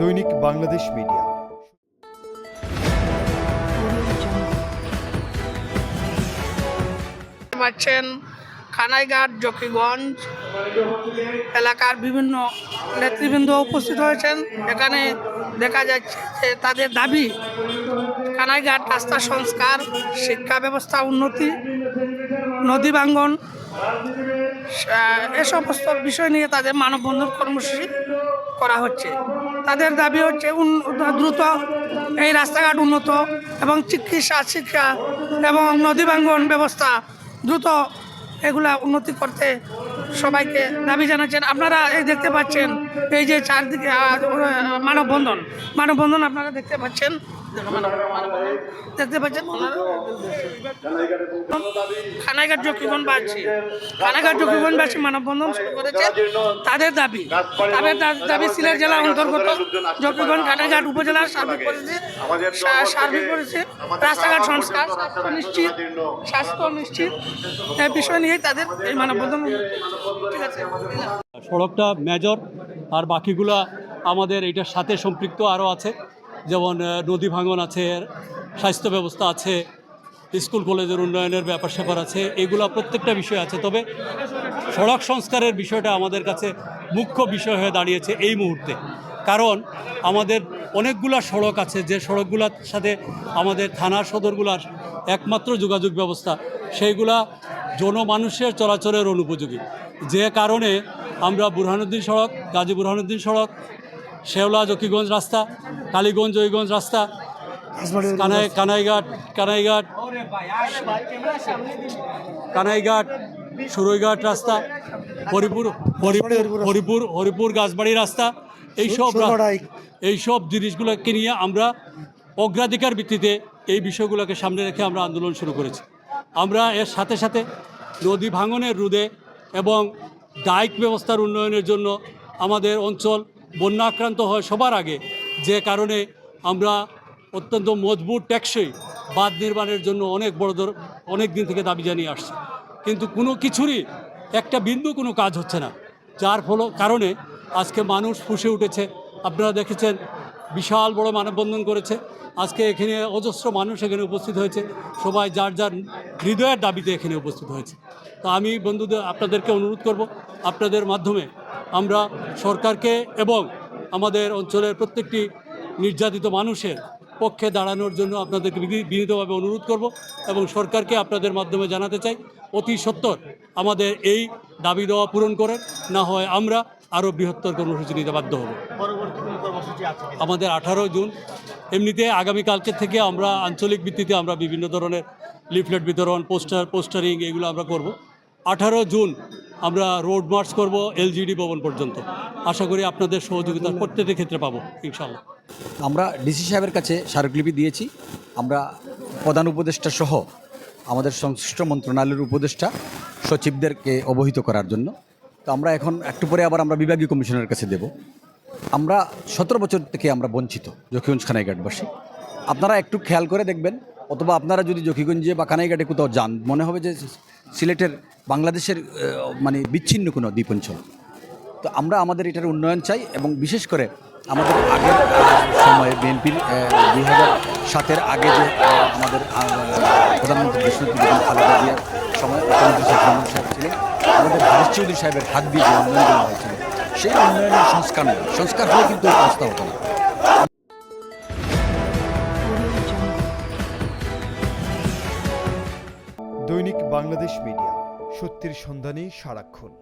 দৈনিক বাংলাদেশ মিডিয়া। পাচ্ছেন খানাইঘাট, জকিগঞ্জ এলাকার বিভিন্ন নেতৃবৃন্দ উপস্থিত হয়েছেন। এখানে দেখা যাচ্ছে যে তাদের দাবি কানাইঘাট রাস্তা সংস্কার, শিক্ষা ব্যবস্থা উন্নতি, নদী ভাঙ্গন এ সমস্ত বিষয় নিয়ে তাদের মানববন্ধন কর্মসূচি করা হচ্ছে। তাদের দাবি হচ্ছে দ্রুত এই রাস্তাঘাট উন্নত এবং চিকিৎসা, শিক্ষা এবং নদী ভাঙ্গন ব্যবস্থা দ্রুত এগুলা উন্নতি করতে সবাইকে দাবি জানাচ্ছেন। আপনারা এই দেখতে পাচ্ছেন এই যে চারদিকে মানববন্ধন। মানববন্ধন আপনারা দেখতে পাচ্ছেন। দেখতে পাচ্ছেন খানাঘাট জকিগঞ্জবাসী খানাঘাট জকিগঞ্জবাসী মানববন্ধন শুরু করেছে। তাদের দাবি তাদের দাবি সিলেট জেলার অন্তর্গত জকিগঞ্জ খানাঘাট উপজেলার সার্বিক পরিস্থিতি সার্বিক পরিস্থিতি, রাস্তাঘাট সংস্কার নিশ্চিত, স্বাস্থ্য নিশ্চিত বিষয় নিয়ে তাদের এই মানববন্ধন ঠিক আছে। সড়কটা মেজর আর বাকিগুলা আমাদের এটার সাথে সম্পৃক্ত আরও আছে। যেমন নদী ভাঙন আছে, স্বাস্থ্য ব্যবস্থা আছে, স্কুল কলেজের উন্নয়নের ব্যাপার স্যাপার আছে, এগুলো প্রত্যেকটা বিষয় আছে। তবে সড়ক সংস্কারের বিষয়টা আমাদের কাছে মুখ্য বিষয় হয়ে দাঁড়িয়েছে এই মুহূর্তে। কারণ আমাদের অনেকগুলা সড়ক আছে, যে সড়কগুলোর সাথে আমাদের থানা সদরগুলার একমাত্র যোগাযোগ ব্যবস্থা, সেইগুলা জনমানুষের চলাচলের অনুপযোগী। যে কারণে আমরা বুরহানুদ্দিন সড়ক গাজী বুরহানুদ্দিন সড়ক শেওলা জকিগঞ্জ রাস্তা কালীগঞ্জ জয়গঞ্জ রাস্তা কানাই কানাইঘাট কানাইঘাট কানাইঘাট সুরইঘাট রাস্তা হরিপুর হরিপুর হরিপুর হরিপুর গাছবাড়ি রাস্তা এইসব এইসব জিনিসগুলোকে নিয়ে আমরা অগ্রাধিকার ভিত্তিতে এই বিষয়গুলোকে সামনে রেখে আমরা আন্দোলন শুরু করেছি। আমরা এর সাথে সাথে নদী ভাঙনের রোধে এবং ডাইক ব্যবস্থার উন্নয়নের জন্য আমাদের অঞ্চল বন্যা আক্রান্ত হয় সবার আগে। যে কারণে আমরা অত্যন্ত মজবুত ট্যাক্সই বাঁধ নির্মাণের জন্য অনেক বড় অনেক দিন থেকে দাবি জানিয়ে আসছে। কিন্তু কোনো কিছুরই একটা বিন্দু কোনো কাজ হচ্ছে না। যার ফল, কারণে আজকে মানুষ ফুসে উঠেছে। আপনারা দেখেছেন বিশাল বড় মানববন্ধন করেছে। আজকে এখানে অজস্র মানুষ এখানে উপস্থিত হয়েছে। সবাই যার যার হৃদয়ের দাবিতে এখানে উপস্থিত হয়েছে। তো আমি বন্ধুদের, আপনাদেরকে অনুরোধ করব, আপনাদের মাধ্যমে আমরা সরকারকে এবং আমাদের অঞ্চলের প্রত্যেকটি নির্যাতিত মানুষের পক্ষে দাঁড়ানোর জন্য আপনাদেরকে বিনি- বিনীতভাবে অনুরোধ করব এবং সরকারকে আপনাদের মাধ্যমে জানাতে চাই, অতি সত্বর আমাদের এই দাবি দেওয়া পূরণ করেন। না হয় আমরা আরও বৃহত্তর কর্মসূচি নিতে বাধ্য হব। আমাদের আঠারো জুন। এমনিতে আগামীকালকে থেকে আমরা আঞ্চলিক ভিত্তিতে আমরা বিভিন্ন ধরনের লিফলেট বিতরণ পোস্টার পোস্টারিং এগুলো আমরা করব। আঠারো জুন আমরা রোড মার্চ করব এলজিডি ভবন পর্যন্ত। আশা করি আপনাদের সহযোগিতা প্রত্যেকটি ক্ষেত্রে পাবো ইনশাল্লাহ আমরা ডিসি সাহেবের কাছে স্মারকলিপি দিয়েছি। আমরা প্রধান উপদেষ্টা সহ আমাদের সংশ্লিষ্ট মন্ত্রণালয়ের উপদেষ্টা সচিবদেরকে অবহিত করার জন্য। তো আমরা এখন একটু পরে আবার আমরা বিভাগীয় কমিশনের কাছে দেব। আমরা সতেরো বছর থেকে আমরা বঞ্চিত জকিগঞ্জ খানাইঘাটবাসী আপনারা একটু খেয়াল করে দেখবেন, অথবা আপনারা যদি জকিগঞ্জে বা কানাইঘাটে কোথাও যান, মনে হবে যে সিলেটের বাংলাদেশের মানে বিচ্ছিন্ন কোনো দ্বীপাঞ্চল তো আমরা আমাদের এটার উন্নয়ন চাই এবং বিশেষ করে আমাদের আগের সময়ে বিএনপির দুই হাজার সাতের আগে যে আমাদের প্রধানমন্ত্রী জিয়ার সময় মুখ্যমন্ত্রী শেখ ছিলেন আমাদের হারিশ চৌধুরী সাহেবের হাত দিয়ে যে উন্নয়ন করা হয়েছিল, সেই উন্নয়নের সংস্কার নয়। সংস্কার হলে কিন্তু অবস্থা হতো না। দৈনিক বাংলাদেশ মিডিয়া, সত্যের সন্ধানে সারাক্ষণ।